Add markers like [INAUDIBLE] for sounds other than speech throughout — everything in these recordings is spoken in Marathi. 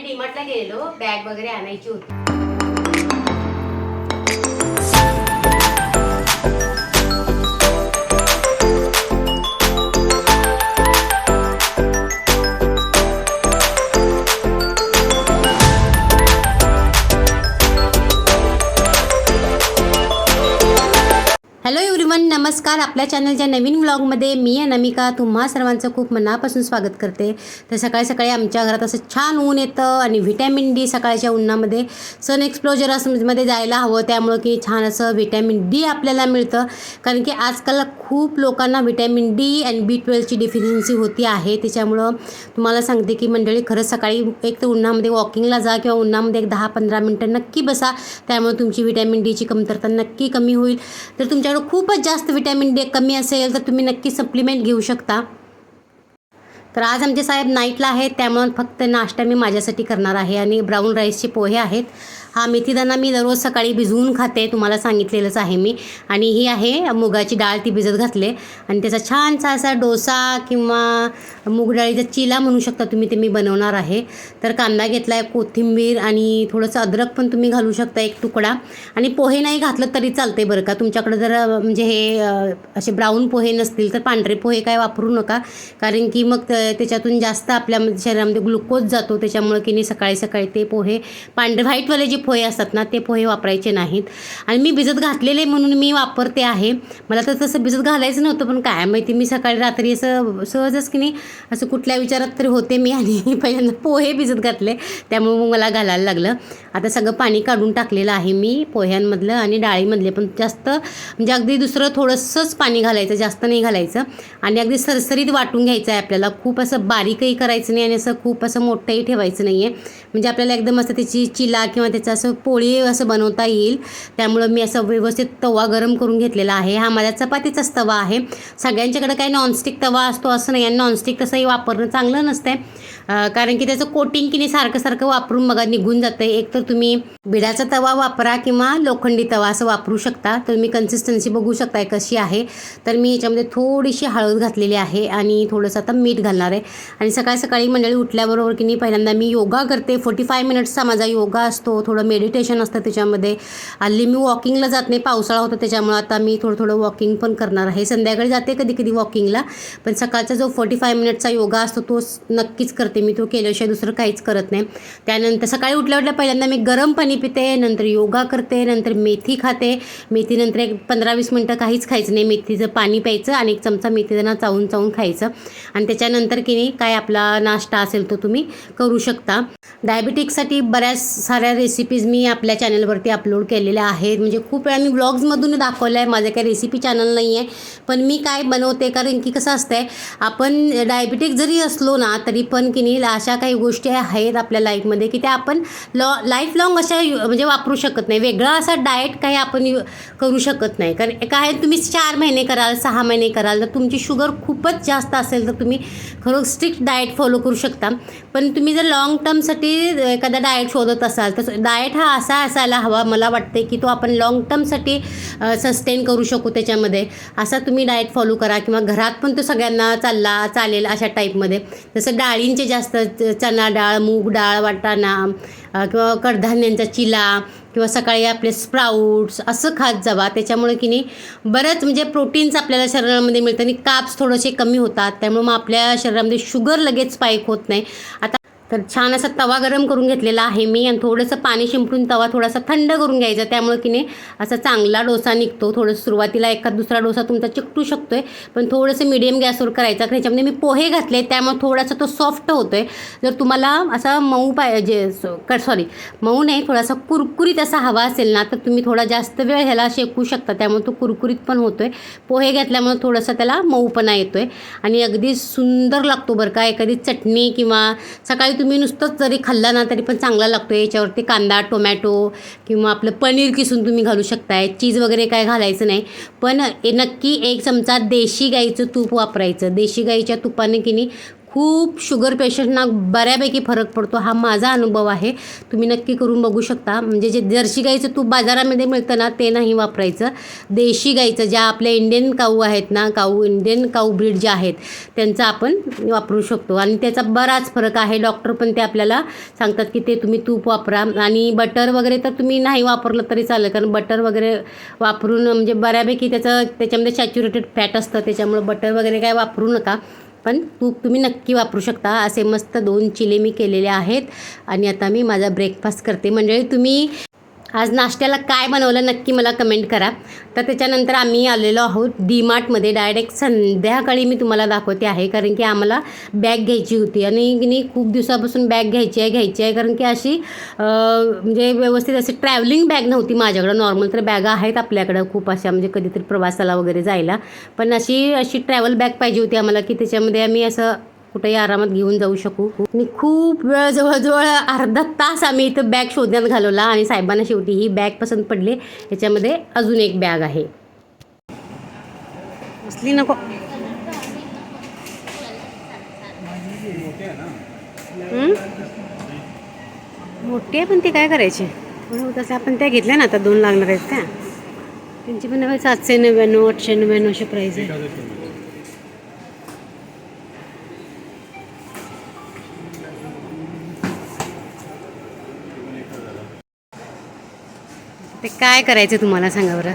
आम्ही डीमार्टला गेलेलो बॅग वगैरे आणायची होती. नमस्कार. आपल्या चॅनलच्या नवीन व्लॉगमध्ये मी अनामिका तुम्हा सर्वांचं खूप मनापासून स्वागत करते. तर सकाळी सकाळी आमच्या घरात असं छान ऊन येतं आणि व्हिटॅमिन डी सकाळच्या उन्हामध्ये सन एक्सप्लोजरमध्ये जायला हवं. त्यामुळं की छान असं व्हिटॅमिन डी आपल्याला मिळतं. कारण की आजकाल खूप लोकांना व्हिटॅमिन डी आणि बी ट्वेल्वची डिफिशियन्सी होती आहे. त्याच्यामुळं तुम्हाला सांगते की मंडळी खरंच सकाळी एक तर उन्हामध्ये वॉकिंगला जा किंवा उन्हामध्ये एक दहा पंधरा मिनटं नक्की बसा. त्यामुळे तुमची व्हिटॅमिन डीची कमतरता नक्की कमी होईल. तर तुमच्याकडे खूपच जास्त व्हिटॅमिन डी कमी असेल तर तुम्ही नक्की सप्लिमेंट घेऊ शकता. तर आज आमचे साहेब नाईटला आहेत त्यामुळे फक्त नाश्ता मी माझ्यासाठी करणार आहे आणि ब्राऊन राईसचे पोहे आहेत. हा मेथीदाणा मी दररोज सकाळी भिजवून खाते तुम्हाला सांगितलेलंच आहे मी. आणि ही आहे मुगाची डाळ ती भिजत घातले. आणि त्याचा छानसा असा डोसा किंवा मूग डाळीचा चिला म्हणू शकता तुम्ही ते मी बनवणार आहे. तर कांदा घेतला आहे कोथिंबीर आणि थोडंसं अद्रक पण तुम्ही घालू शकता एक तुकडा. आणि पोहे नाही घातलं तरी चालते बरं का. तुमच्याकडे जर म्हणजे हे असे ब्राऊन पोहे नसतील तर पांढरे पोहे काय वापरू नका. कारण की मग त्याच्यातून जास्त आपल्या शरीरामध्ये ग्लुकोज जातो त्याच्यामुळे की नाही सकाळी सकाळी ते पोहे पांढरे व्हाईटवाले जे पोहे असतात ना ते पोहे वापरायचे नाहीत. आणि मी भिजत घातलेले म्हणून मी वापरते आहे. मला तर तसं भिजत घालायचं नव्हतं पण काय माहिती मी सकाळी रात्री असं सहजच की नाही असं कुठल्या विचारात तरी होते मी आणि [LAUGHS] पहिल्यांदा पोहे भिजत घातले. त्यामुळे मग मला घालायला लागलं. आता सगळं पाणी काढून टाकलेलं आहे मी पोह्यांमधलं आणि डाळीमधले पण जास्त म्हणजे अगदी दुसरं थोडंसंच पाणी घालायचं जास्त नाही घालायचं. आणि अगदी सरसरीत वाटून घ्यायचं आहे आपल्याला. खूप असं बारीकही करायचं नाही आणि असं खूप असं मोठंही ठेवायचं नाही आहे म्हणजे आपल्याला एकदम असं त्याची चिला किंवा त्याचं असं पोळी असं बनवता येईल. त्यामुळं मी असं व्यवस्थित तवा गरम करून घेतलेला आहे. हा माझ्या चपातीचाच तवा आहे. सगळ्यांच्याकडे काही नॉनस्टिक तवा असतो असं नाही आणि नॉनस्टिक तसंही वापरणं चांगलं नसतंय. कारण की त्याचं कोटिंग किनी सारखं सारखं वापरून बघा निघून जातं एक तर तुम्ही बिडाचा तवा वापरा किंवा लोखंडी तवा असं वापरू शकता. तर कन्सिस्टन्सी बघू शकताय कशी आहे. तर मी याच्यामध्ये थोडीशी हळद घातलेली आहे आणि थोडंसं आता मीठ घालणार आहे. आणि सकाळी सकाळी मंडळी उठल्याबरोबर की नाही पहिल्यांदा मी योगा करते. फोर्टी फाय मिनिट्सचा माझा योगा असतो. थोडं मेडिटेशन असतं त्याच्यामध्ये. हल्ली मी वॉकिंगला जात नाही. पावसाळा होता त्याच्यामुळे आता मी थोडं थोडं वॉकिंग पण करणार आहे. संध्याकाळी जाते कधी कधी वॉकिंगला पण सकाळचा जो फोर्टी फाय मिनिटचा योगा असतो तो नक्कीच करते. मी तो केल्याशिवाय दुसरं काहीच करत नाही. त्यानंतर सकाळी उठल्या उठल्या पहिल्यांदा मी गरम पाणी पिते नंतर योगा करते नंतर मेथी खाते. मेथीनंतर एक पंधरा वीस मिनटं काहीच खायचं नाही. मेथीचं पाणी प्यायचं आणि एक चमचा मेथीदाणा चावून चावून खायचं. आणि त्याच्यानंतर की नाही काय आपला नाश्ता असेल तो तुम्ही करू शकता. डायबिटिक्ससाठी बऱ्याच साऱ्या रेसिपीज मी आपल्या चॅनलवरती अपलोड केलेल्या आहेत. म्हणजे खूप वेळा मी ब्लॉग्समधून दाखवलं आहे माझं काही रेसिपी चॅनल नाही आहे पण मी काय बनवते? कारण की कसं असतंय आपण डायबिटिक जरी असलो ना तरी पण की नाही अशा काही गोष्टी आहेत आपल्या लाईफमध्ये की त्या आपण लॉ लाईफ लॉंग अशा यु- म्हणजे वापरू शकत नाही. वेगळा असा डाएट काही आपण यु- करू शकत नाही. कारण काय तुम्ही चार महिने कराल सहा महिने कराल तर तुमची शुगर खूपच जास्त असेल तर तुम्ही खरं स्ट्रिक्ट डाएट फॉलो करू शकता. पण तुम्ही जर लॉंग टर्मसाठी एखादा डाएट शोधत असाल तर डाएट हा असा असायला हवा मला वाटते की तो आपण लॉंग टर्मसाठी सस्टेन करू शकू त्याच्यामध्ये. असा तुम्ही डाएट फॉलो करा किंवा घरात पण तो सगळ्यांना चालला चालेल अशा टाईपमध्ये जसं डाळींचे जास्त च- चणा डाळ मूग डाळ वाटाणा किंवा कडधान्यांचा चिला किंवा सकाळी आपले स्प्राऊट्स असं खात जावा. त्याच्यामुळे की नाही बरंच म्हणजे प्रोटीन्स आपल्याला शरीरामध्ये मिळतं आणि काप्स थोडेसे कमी होतात. त्यामुळे मग आपल्या शरीरामध्ये शुगर लगेच स्पाईक होत नाही. आता तर छान असा तवा गरम करून घेतलेला आहे मी आणि थोडंसं पाणी शिंपडून तवा थोडासा थंड करून घ्यायचा. त्यामुळे की नाही असा चांगला डोसा निघतो. थोडंसं सुरुवातीला एखाद दुसरा डोसा तुमचा चिकटू शकतो आहे पण थोडंसं मिडियम गॅसवर करायचा. कारण ह्याच्यामध्ये मी पोहे घातले त्यामुळे थोडासा तो सॉफ्ट होतो आहे जर तुम्हाला असा मऊ पाहिजे सॉरी मऊ नाही थोडासा कुरकुरीत असा हवा असेल ना तर तुम्ही थोडा जास्त वेळ ह्याला शेकू शकता. त्यामुळे तो कुरकुरीत पण होतो आहे पोहे घातल्यामुळे थोडासा त्याला मऊपणा येतो आहे आणि अगदी सुंदर लागतो बरं का एखादी चटणी किंवा सकाळी तुम्ही नुसतंच जरी खाल्ला ना तरी पण चांगला लागतो याच्यावरती कांदा टोमॅटो किंवा आपलं पनीर किसून तुम्ही घालू शकताय. चीज वगैरे काय घालायचं नाही. पण हे नक्की एक चमचा देशी गाईचं तूप वापरायचं. देशी गाईच्या तुपाने की नाही खूप शुगर पेशंटना बऱ्यापैकी फरक पडतो. हा माझा अनुभव आहे. तुम्ही नक्की करून बघू शकता. म्हणजे जे जर्सी गाईचं तूप बाजारामध्ये मिळतं ना ते नाही वापरायचं. देशी गाईचं ज्या आपल्या इंडियन काऊ आहेत ना काऊ इंडियन काऊ ब्रीड ज्या आहेत त्यांचा आपण वापरू शकतो. आणि त्याचा बराच फरक आहे. डॉक्टर पण ते आपल्याला सांगतात की ते तुम्ही तूप वापरा. आणि बटर वगैरे तर तुम्ही नाही वापरलं तरी चालेल. कारण बटर वगैरे वापरून म्हणजे बऱ्यापैकी त्याचं त्याच्यामध्ये सॅच्युरेटेड फॅट असतं. त्याच्यामुळं बटर वगैरे काय वापरू नका. पण तूप तुम्ही नक्की वापरू शकता. असे मस्त दोन चिले मी केलेले आहेत. आणि आता मी माझा ब्रेकफास्ट करते. म्हणजे तुम्ही आज नाश्त्याला काय बनवलं नक्की मला कमेंट करा. तर त्याच्यानंतर आम्ही आलेलो आहोत डी मार्टमध्ये डायरेक्ट संध्याकाळी मी तुम्हाला दाखवते आहे कारण की आम्हाला बॅग घ्यायची होती. आणि की नाही खूप दिवसापासून बॅग घ्यायची आहे घ्यायची आहे कारण की अशी म्हणजे व्यवस्थित अशी ट्रॅव्हलिंग बॅग नव्हती माझ्याकडं. नॉर्मल तर बॅगा आहेत आपल्याकडं खूप अशा म्हणजे कधीतरी प्रवासाला वगैरे जायला. पण अशी अशी ट्रॅव्हल बॅग पाहिजे होती आम्हाला की त्याच्यामध्ये आम्ही असं कुठेही आरामात घेऊन जाऊ शकू. आणि खूप वेळ जवळजवळ अर्धा तास आम्ही इथं बॅग शोधण्यात घालवला आणि साहेबांना शेवटी ही बॅग पसंत पडली. याच्यामध्ये अजून एक बॅग आहे. असली नको. हं? मोठी आहे पण ती काय करायची? म्हणून तसं आपण त्या घेतल्या ना आता दोन लागणार आहेत त्या. त्यांची पण सातशे नव्याण्णव आठशे नव्याण्णव अशी प्राईज आहे. ते काय करायचं तुम्हाला सांगा बरं?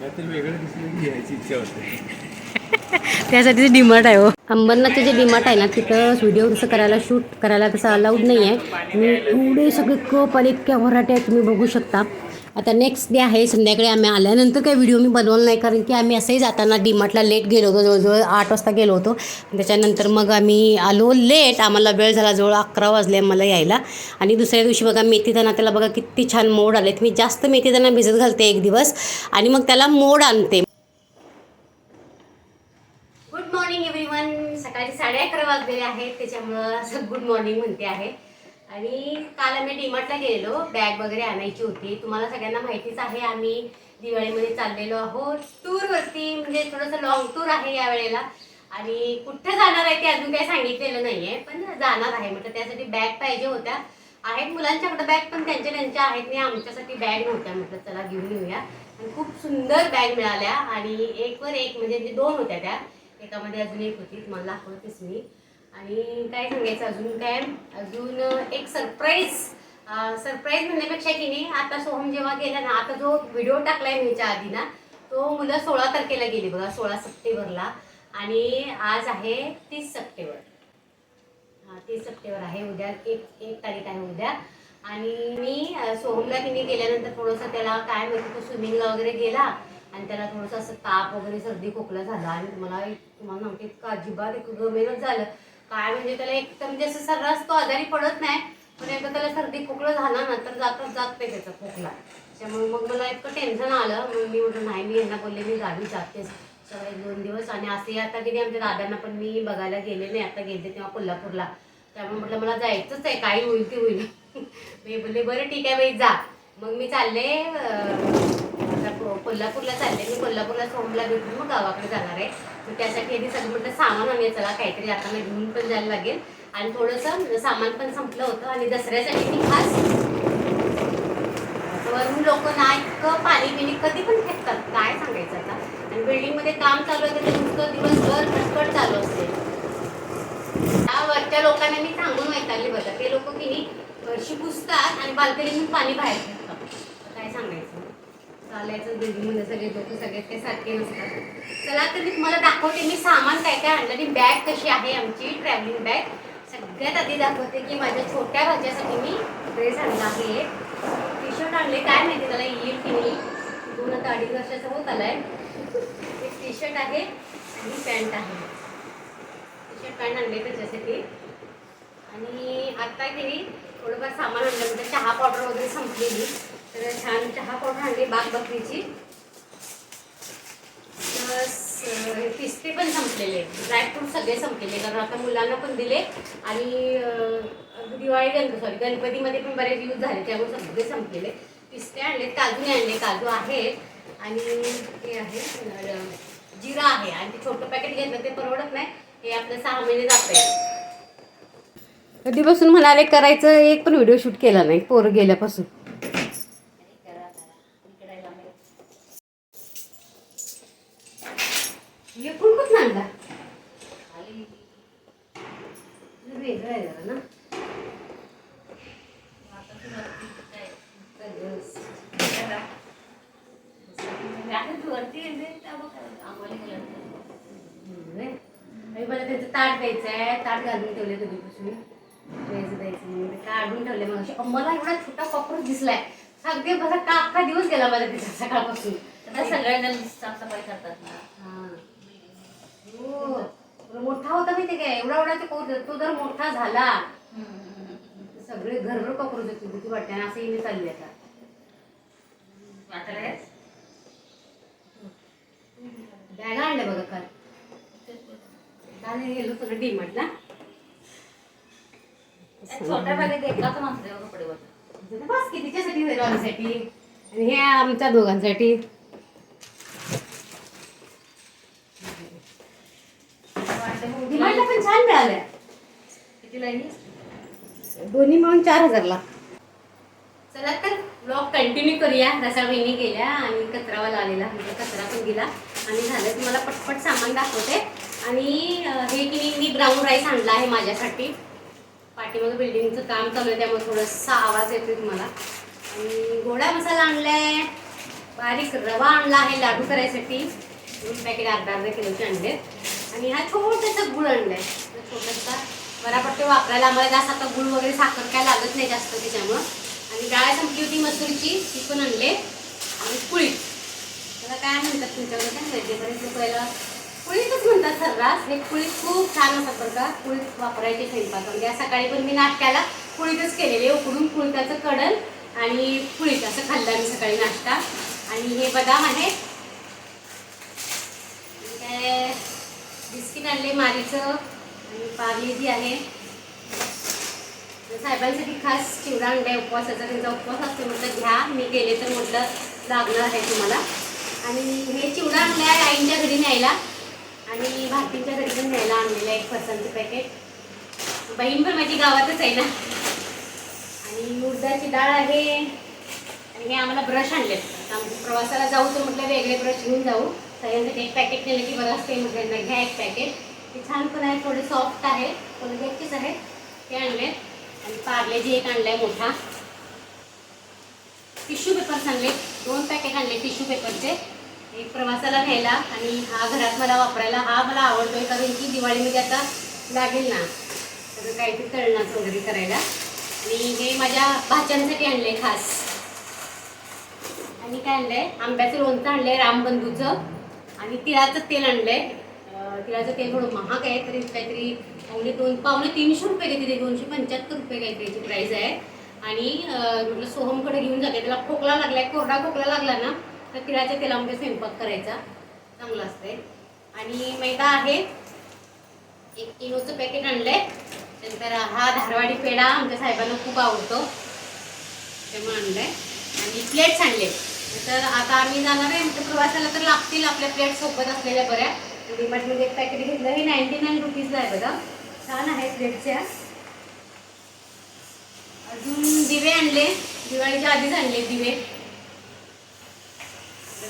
काहीतरी वेगळं दिसलं की घ्यायची इच्छा होते. [LAUGHS] त्यासाठी डिमार्ट आहे हो. अंबरनाथचं जे डिमार्ट आहे ना तिथं व्हिडिओ तसं करायला शूट करायला तसं अलाउड नाही आहे मी एवढे सगळे कप आणि इतक्या व्हरायटी आहेत तुम्ही बघू शकता. आता नेक्स्ट डे आहे संध्याकाळी आम्ही आल्यानंतर काही व्हिडिओ मी बनवला नाही कारण की आम्ही असंही जाताना डीमार्टला लेट गेलो होतो जवळजवळ आठ वाजता गेलो होतो. त्याच्यानंतर मग आम्ही आलो लेट आम्हाला वेळ झाला जवळ अकरा वाजले मला यायला. आणि दुसऱ्या दिवशी बघा मेथीदाना त्याला बघा किती छान मोड आलेत. मी जास्त मेथीदाना भिजत घालते एक दिवस. आणि मग त्याला मोड आणते. गुड मॉर्निंग एव्हरीवन सकाळी साडे अकरा वाजलेले आहेत. त्याच्यामुळं असं गुड मॉर्निंग म्हणते आहे. आणि काल आम्ही डीमार्टला गेलेलो. बॅग वगैरे आणायची होती. तुम्हाला सगळ्यांना माहितीच आहे आम्ही दिवाळीमध्ये चाललेलो आहोत. टूरवरती म्हणजे थोडंसं लॉंग टूर आहे या वेळेला आणि कुठं जाणार आहे ते अजून काही सांगितलेलं नाही आहे पण जाणार आहे. म्हटलं त्यासाठी बॅग पाहिजे होत्या. आहेत मुलांच्याकडे बॅग पण त्यांच्या त्यांच्या आहेत. नाही आमच्यासाठी बॅग नव्हत्या. म्हटलं चला घेऊन येऊया. आणि खूप सुंदर बॅग मिळाल्या. आणि एकवर एक म्हणजे दोन होत्या त्या. एकामध्ये अजून एक होती. तुम्हाला दाखवतेच मी. आणि काय सांगायचं अजून काय? अजून एक सरप्राईज सरप्राईज म्हणण्यापेक्षा की नाही आता सोहम जेव्हा गेला ना आता जो व्हिडिओ टाकला आहे ह्याच्या आधी ना तो मुलं सोळा तारखेला गेली बघा सोळा सप्टेंबरला. आणि आज आहे तीस सप्टेंबर. हा तीस सप्टेंबर आहे उद्या एक एक तारीख आहे उद्या. आणि मी सोहमला तिने गेल्यानंतर थोडंसं त्याला काय माहिती तो स्विमिंगला वगैरे गेला. आणि त्याला थोडंसं असं ताप वगैरे सर्दी खोकला झाला. आणि तुम्हाला एक- तुम्हाला सांगते इतकं अजिबात एक गमेनच झालं. काय म्हणजे त्याला एक तर म्हणजे असं सर्रास तो आजारी पडत नाही पण एकदा त्याला सर्दी खोकला झाला ना तर जातच जात नाही त्याचा खोकला. त्यामुळे मग मला इतकं टेन्शन आलं मग मी म्हटलं नाही मी यांना बोलले मी गावी जातेच सगळे दोन दिवस आणि असे आता की आमच्या दादांना पण मी बघायला गेले नाही आता गेले तेव्हा कोल्हापूरला. त्यामुळे म्हटलं मला जायचंच आहे काही होईल ते होईल. [LAUGHS] मी बोलले बरं ठीक आहे बाई जा. मग मी चालले कोल्हापूरला चालले. मी कोल्हापूरला सोमला भेटून मग गावाकडे जाणार आहे. मग त्यासाठी आधी सगळं म्हटलं सामान आणूया चला काहीतरी आता घेऊन पण जायला लागेल. आणि थोडंसं म्हणजे सामान पण संपलं होतं आणि दसऱ्यासाठी मी खास वरून लोक ना इतकं पाणी बिणी कधी पण फेकतात. काय सांगायचं आता? आणि बिल्डिंगमध्ये काम चालू आहे तर ते नुसतं दिवसभर खटखट चालू असते. त्या वरच्या लोकांना मी सांगून वैतागले बघा. ते लोक की नाही फरशी पुसतात आणि बाल्कनीतून पाणी बाहेर फेकतात आता काय सांगायचं चालायचं बिल्डिंगमध्ये सगळे लोक सगळे ते सारखे नसतात. चला तर मी तुम्हाला दाखवते मी सामान काय काय आणलं आणि बॅग कशी आहे आमची ट्रॅव्हलिंग बॅग सगळ्यात आधी दाखवते की माझ्या छोट्या भाज्यासाठी मी ड्रेस आणला आहे. टी शर्ट आणले काय माहिती त्याला येईल की नाही. दोन आता अडीच वर्षाचा होत आलाय. एक टी शर्ट आहे आणि पॅन्ट आहे. टी शर्ट पॅन्ट आणले त्याच्यासाठी. आणि आत्ता की थोडंफार सामान आणलं म्हणजे चहा पावडर वगैरे संपलेली. तर छान चहा पावडर आणली बाग बकरीची पिस्ते पण संपलेले. ड्रायफ्रूट सगळे संपलेले कारण आता मुलांना पण दिले. आणि दिवाळी गणपती सॉरी गणपतीमध्ये पण बरेच यूज झाले त्यामुळे सगळे संपलेले. पिस्ते आणले काजू आणले काजू आहेत. आणि हे आहे जिरा आहे. आणि ते छोटं पॅकेट घेतलं ते परवडत नाही. हे आपलं सहा महिने जात कधीपासून म्हणाले करायचं एक पण व्हिडिओ शूट केला नाही पोरं गेल्यापासून. हे पण कुठं आणला? वेगळं आहे जरा ना मला त्याचं ताट द्यायचं आहे ताट घालून ठेवले कधीपासून. द्यायचं द्यायचं काढून ठेवले मग मला एवढा छोटा कॉकरोच दिसलाय. अगदी बसा का अख्खा दिवस गेला माझा तिचा सकाळपासून. आता सगळ्यांना साफसफाई करतात ना हा. हो. तो मोठा होता माहिती काय एवढा एवढा ते तो जर मोठा झाला सगळे घरभर कॉकरोच होती भीती वाटते आणि असं मी चालली आता? बॅगा आणल्या बघा काल. काल गेलो सगळं डीमार्टला त्या छोट्या बॅगेत एकाच माणसाचे कपडे बस की तिच्यासाठी आणि हे आमच्या दोघांसाठी. डीमार्टला पण छान मिळाल्या. कितीला आहे दोन्ही मिळून चार हजारला. चला तर ब्लॉग कंटिन्यू करूया. रसा बहिणी गेल्या आणि कचरावाला आलेला. म्हणजे कचरा पण गेला. आणि झालं तुम्हाला पटपट सामान दाखवते. आणि हे की नाही मी ब्राऊन राईस आणला आहे माझ्यासाठी. पाठीमागं बिल्डिंगचं काम चालू आहे त्यामुळे थोडासा आवाज येतोय तुम्हाला. आणि गोडा मसाला आणलाय. बारीक रवा आणला आहे लाडू करायसाठी. दोन पॅकेट अर्धा अर्धा किलोचे आणले आणि हा छोटासा गुळ आणलाय. छोटासा. बरा ते वापरायला आम्हाला जास्त आता गुळ वगैरे साखर काय लागत नाही जास्त त्याच्यामुळं. आणि डाळ संपली होती मसूरची. ती पण आणले. आणि पुळी. त्याला काय म्हणतात तुमच्याकडे? काय माहिती बरेच लोक याला म्हणतात सर्रास. हे पुळी खूप छान असतात बरं का. कुळीत वापरायचे स्वयंपाक. म्हणजे सकाळी पण मी नाश्त्याला पुळीतच केलेले. उकडून पुळताचं कडल आणि पुळीत असं खाल्लं मी सकाळी नाश्ता. आणि हे बदाम आहे काय? बिस्किट आणले मारीचं आणि पार्लेजी आहे. साहेबांसाठी खास चिवडा आणलाय उपवासाचा त्यांचा उपवास असतो. म्हटलं घ्या. मी गेले तर म्हटलं लागणार आहे तुम्हाला. आणि हे चिवडा आणलाय आईंच्या घरी न्यायला. आणि भारतींच्या घरी पण न्यायला आणलेलं आहे एक फरसांचं पॅकेट. बहीण पण माझी गावातच आहे ना. आणि उडदाची डाळ आहे. आणि हे आम्हाला ब्रश आणलेत. आमच्या प्रवासाला जाऊ तर म्हटलं वेगळे ब्रश घेऊन जाऊ. सगळ्यांसाठी एक पॅकेट नेलं की बरं असते म्हटलं यांना घ्या एक पॅकेट ते छान पण आहे थोडे सॉफ्ट आहे थोडे घ्यायचेच आहे. ते आणले आणि पार्ले जी एक आणलाय मोठा. टिश्यू पेपर्स आणले दोन पॅकेट आणले टिश्यू पेपरचे. एक प्रवासाला घ्यायला आणि हा घरात मला वापरायला हा मला आवडतोय कारण की दिवाळीमध्ये आता लागेल ना. तर काहीतरी तळणाचं वगैरे करायला. आणि हे माझ्या भाच्यांसाठी आहे खास. आणि काय आणलं आहे आंब्याचं लोणचं आहे रामबंधूचं. आणि तिळाचं तेल आणलंय. तिळाचं तेल थोडं महाग आहे तरी काहीतरी पावणे दोन पावणे तीनशे रुपये काहीतरी दोनशे पंच्याहत्तर रुपये काहीतरी याची प्राईस आहे. आणि म्हटलं सोहमकडे घेऊन जाते. त्याला खोकला लागलाय कोरडा खोकला लागला ना तर तिळाच्या तेलामध्ये स्वयंपाक करायचा. चांगला असते आणि मैदा आहे. एक किलोचं पॅकेट आणलंय. नंतर हा धारवाडी पेढा आमच्या साहेबांना खूप आवडतो. त्यामुळे आणलंय. आणि प्लेट्स आणले तर आता आम्ही जाणार आहे. आमच्या प्रवासाला तर लागतील आपल्या प्लेट सोबत असलेल्या बऱ्या. डीमार्टमध्ये एक पॅकेट घेतलं. हे नाईन्टी नाईन रुपीजला आहे बघा. छान आहे प्लेटच्या अजून दिवे आणले. दिवाळीच्या आधीच आणले दिवे.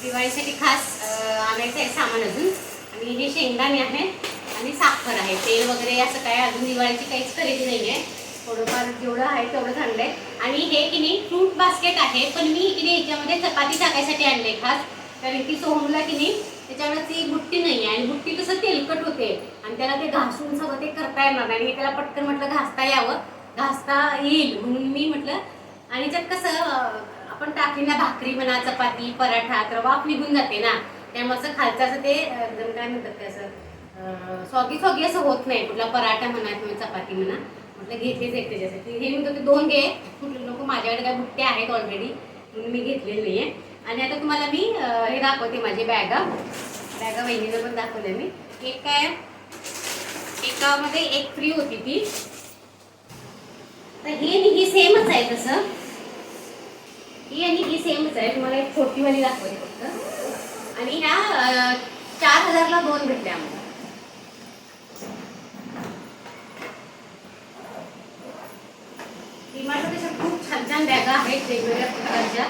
दिवाळीसाठी खास आणायचं आहे सामान अजून. आणि हे शेंगदाणे आहे आणि साखर आहे. तेल वगैरे असं काय अजून दिवाळीची काहीच खरेदी नाही आहे थोडंफार जेवढं आहे तेवढंच आणलंय आणि हे की नाही फ्रूट बास्केट आहे पण मी की नाही याच्यामध्ये चपाती टाकायसाठी आणले खास. कारण की सोहमला की नाही त्याच्यामुळे ती बुट्टी नाही आहे. आणि बुट्टी कसं तेलकट होते. आणि त्याला ते घासून सगळं ते करता येणार आणि हे त्याला पटकन म्हटलं घासता यावं. घासता येईल म्हणून मी म्हटलं. आणि त्यात कसं आपण टाकली ना भाकरी म्हणा चपाती पराठा तर वाफ निघून जाते ना. त्यामुळे असं खालचं असं ते एकदम काय म्हणतात ते असं सॉगी सॉगी असं होत नाही. कुठला पराठा म्हणा किंवा चपाती म्हणा. म्हटलं घेतलेच एक त्याच्यासाठी. हे म्हणतो की दोन घे. म्हटलं नको माझ्याकडे काय बुट्टे आहेत ऑलरेडी म्हणून मी घेतलेली नाही आहे. आणि आता तुम्हाला मी हे दाखवते माझे बॅगा बॅगा बहिणीनं पण दाखवले मी. एक काय एकामध्ये एक फ्री होती ती. तर ही आणि ही सेमच आहे तसं. ही आणि ही सेमच आहे. तुम्हाला एक छोटीवाली दाखवते फक्त. आणि ह्या चार हजारला दोन भेटल्या आम्हाला. छान छान बॅगा आहेत वेगवेगळ्या प्रकारच्या.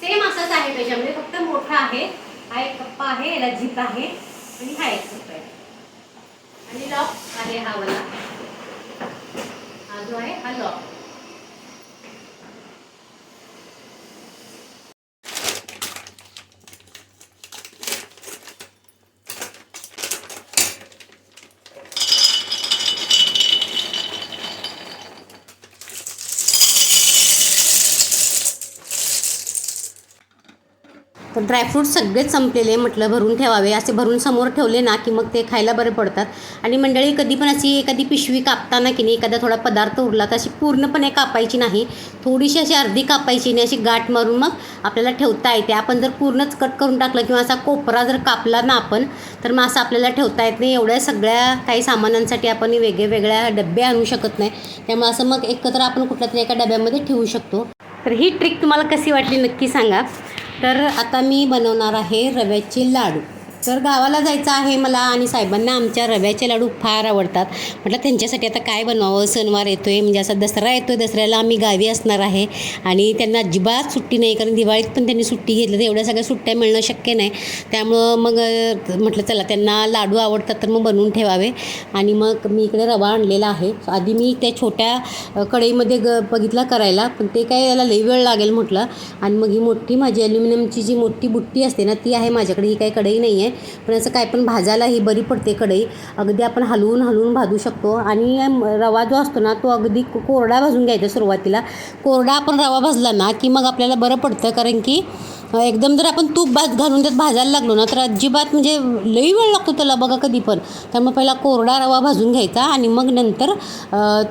सेम असंच आहे त्याच्यामध्ये फक्त मोठा आहे. हा एक कप्पा आहे याला झिप आहे आणि हा एक कप्पा आहे. आणि लॉक आहे हा वाला. हा जो आहे हा लॉक ड्रायफ्रूट सगळेच संपलेले म्हटलं भरून ठेवावे. असे भरून समोर ठेवले ना की मग ते खायला बरे पडतात. आणि मंडळी कधी पण अशी एखादी पिशवी कापताना की नाही एखादा थोडा पदार्थ उरला तर अशी पूर्णपणे कापायची नाही. थोडीशी अशी अर्धी कापायची नाही अशी गाठ मारून मग आपल्याला ठेवता येते. आपण जर पूर्णच कट करून टाकलं किंवा असा कोपरा जर कापला ना आपण तर मग असं आपल्याला ठेवता येत नाही. एवढ्या सगळ्या काही सामानांसाठी आपण वेगळे वेगळ्या डबे आणू शकत नाही. त्यामुळे असं मग एकत्र आपण कुठल्या तरी एका डब्यामध्ये ठेवू शकतो. तर ही ट्रिक तुम्हाला कशी वाटली नक्की सांगा. तर आता मी बनवणार आहे रव्याचे लाडू. तर गावाला जायचं आहे मला आणि साहेबांना आमच्या रव्याचे लाडू फार आवडतात म्हटलं त्यांच्यासाठी आता काय बनवावं? सणवार येतो आहे म्हणजे असा दसरा येतो आहे दसऱ्याला आम्ही गावी असणार आहे आणि त्यांना अजिबात सुट्टी नाही कारण दिवाळीत पण त्यांनी सुट्टी घेतली तर एवढ्या सगळ्या सुट्ट्या मिळणं शक्य नाही. त्यामुळं मग म्हटलं चला त्यांना लाडू आवडतात तर मग बनवून ठेवावे. आणि मग मी इकडे रवा आणलेला आहे. आधी मी त्या छोट्या कढईमध्ये ग बघितला करायला पण ते काय याला लई वेळ लागेल म्हटलं. आणि मग ही मोठी माझी ॲल्युमिनियमची जी मोठी बुट्टी असते ना ती आहे माझ्याकडे ही काही कढई नाही आहे पण असं काय पण भाजायला ही बरी पडते कढई. अगदी आपण हलवून हलवून भाजू शकतो. आणि रवा जो असतो ना तो अगदी कोरडा भाजून घ्यायचा सुरुवातीला. कोरडा आपण रवा भाजला ना की मग आपल्याला बरं पडतं. कारण की एकदम जर आपण तूप भात घालून त्यात भाजायला लागलो ना तर अजिबात म्हणजे लई वेळ लागतो त्याला बघा कधी पण. त्यामुळे पहिला कोरडा रवा भाजून घ्यायचा आणि मग नंतर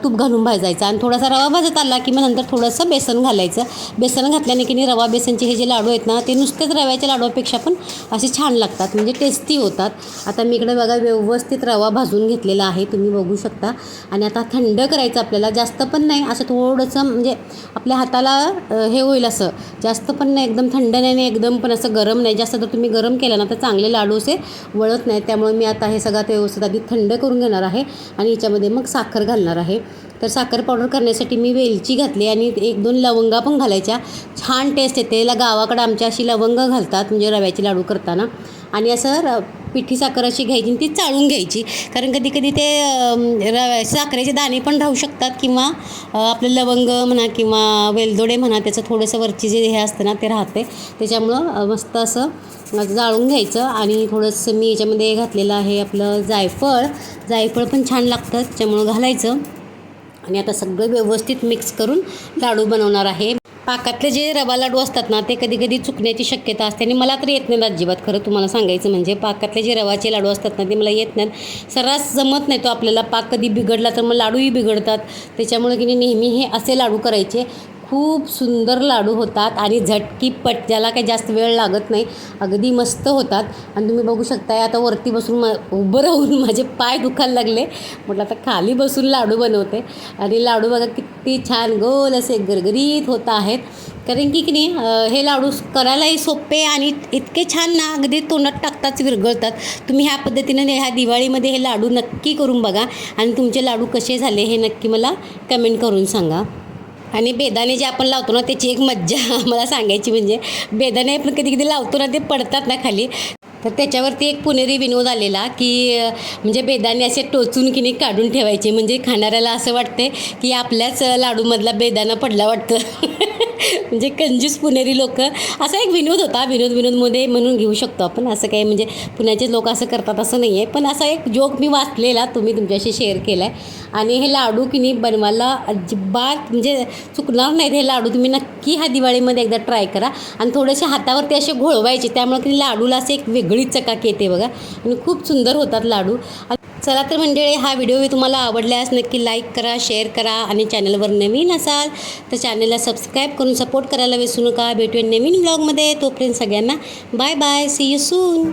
तूप घालून भाजायचा. आणि थोडासा रवा भाजत आला की मग नंतर थोडंसं बेसन घालायचं. बेसन घातल्याने की नाही रवा बेसनचे हे जे लाडू आहेत ना ते नुसतेच रव्याच्या लाडूपेक्षा पण असे छान लागतात. म्हणजे टेस्टी होतात. आता मी इकडे बघा व्यवस्थित रवा भाजून घेतलेला आहे. तुम्ही बघू शकता. आणि आता थंड करायचं आपल्याला जास्त पण नाही. असं थोडंसं म्हणजे आपल्या हाताला हे होईल असं. जास्त पण नाही एकदम थंड नाही आणि एकदम पण असं गरम नाही. जास्त जर तुम्ही गरम केलं ना तर चांगले लाडू असे वळत नाही त्यामुळे मी आता हे सगळं ते व्यवस्थित आधी थंड करून घेणार आहे आणि याच्यामध्ये मग साखर घालणार आहे. तर साखर पावडर करण्यासाठी मी वेलची घातली आणि एक दोन लवंगा पण घालायच्या. छान टेस्ट येते. याला गावाकडं आमच्या अशी लवंग घालतात म्हणजे रव्याचे लाडू करताना. आणि असं पिठी साखर अशी घ्यायची आणि ती चाळून घ्यायची. कारण कधी कधी ते र साखरेचे दाणे पण राहू शकतात किंवा आपलं लवंग म्हणा किंवा वेलदोडे म्हणा त्याचं थोडंसं वरची जे हे असतं ना ते राहते. त्याच्यामुळं मस्त असं जाळून घ्यायचं आणि थोडंसं मी याच्यामध्ये घातलेलं आहे आपलं जायफळ. जायफळ पण छान लागतं त्याच्यामुळं घालायचं. आणि आता सगळं व्यवस्थित मिक्स करून लाडू बनवणार आहे. पाकातले जे रवा लाडू असतात ना ते कधी कधी चुकण्याची शक्यता असते आणि मला तर येत नाहीत अजिबात. खरं तुम्हाला सांगायचं म्हणजे पाकातले जे रवाचे लाडू असतात ना ते मला येत नाहीत. सर्रास जमत नाही तो आपल्याला. पाक कधी बिघडला तर मग लाडूही बिघडतात. त्याच्यामुळे की नाही नेहमी हे असे लाडू करायचे. खूप सुंदर लाडू होतात आणि झटकीपट ज्याला काही जास्त वेळ लागत नाही अगदी मस्त होतात. आणि तुम्ही बघू शकताय आता वरती बसून म उभं राहून [LAUGHS] माझे पाय दुखायला लागले. म्हटलं आता खाली बसून लाडू बनवते. आणि लाडू बघा किती छान गोल असे गरगरीत होत आहेत. कारण की की नाही हे लाडू करायलाही सोपे आणि इतके छान ना अगदी तोंडात टाकताच विरघळतात. तुम्ही ह्या पद्धतीने ह्या दिवाळीमध्ये हे लाडू नक्की करून बघा. आणि तुमचे लाडू कसे झाले हे नक्की मला कमेंट करून सांगा. आणि बेदाणे जे आपण लावतो ना त्याची एक मज्जा [LAUGHS] मला सांगायची म्हणजे बेदाणे आपण कधी कधी लावतो ना ते पडतात ना खाली. तर त्याच्यावरती एक पुणेरी विनोद आलेला की म्हणजे बेदाणे असे टोचून की नाही काढून ठेवायचे. म्हणजे खाणाऱ्याला असं वाटते की आपल्याच लाडूमधला बेदाणा पडला वाटतं. [LAUGHS] म्हणजे कंजूस पुणेरी लोक असा एक विनोद होता विनोद विनोदमध्ये म्हणून घेऊ शकतो आपण. असं काही म्हणजे पुण्याचे लोक असं करतात असं नाही आहे पण असा एक जोक मी वाचलेला तुम्ही तुमच्याशी शेअर केला आहे आणि हे लाडू की नाही बनवायला अजिबात म्हणजे चुकणार नाहीत हे लाडू. तुम्ही नक्की ह्या दिवाळीमध्ये एकदा ट्राय करा. आणि थोडेसे हातावरती असे घोळवायचे त्यामुळे की लाडूला असे एक वेगळीच चकाकी येते बघा. आणि खूप सुंदर होतात लाडू. चला तर मंडळी हा व्हिडिओ तुम्हाला आवडल्यास नक्की लाईक करा शेअर करा आणि चॅनलवर नवीन असाल तर चॅनलला सबस्क्राईब करून सपोर्ट करायला विसरू नका. भेटूया नवीन ब्लॉगमध्ये तोपर्यंत सगळ्यांना bye bye see you soon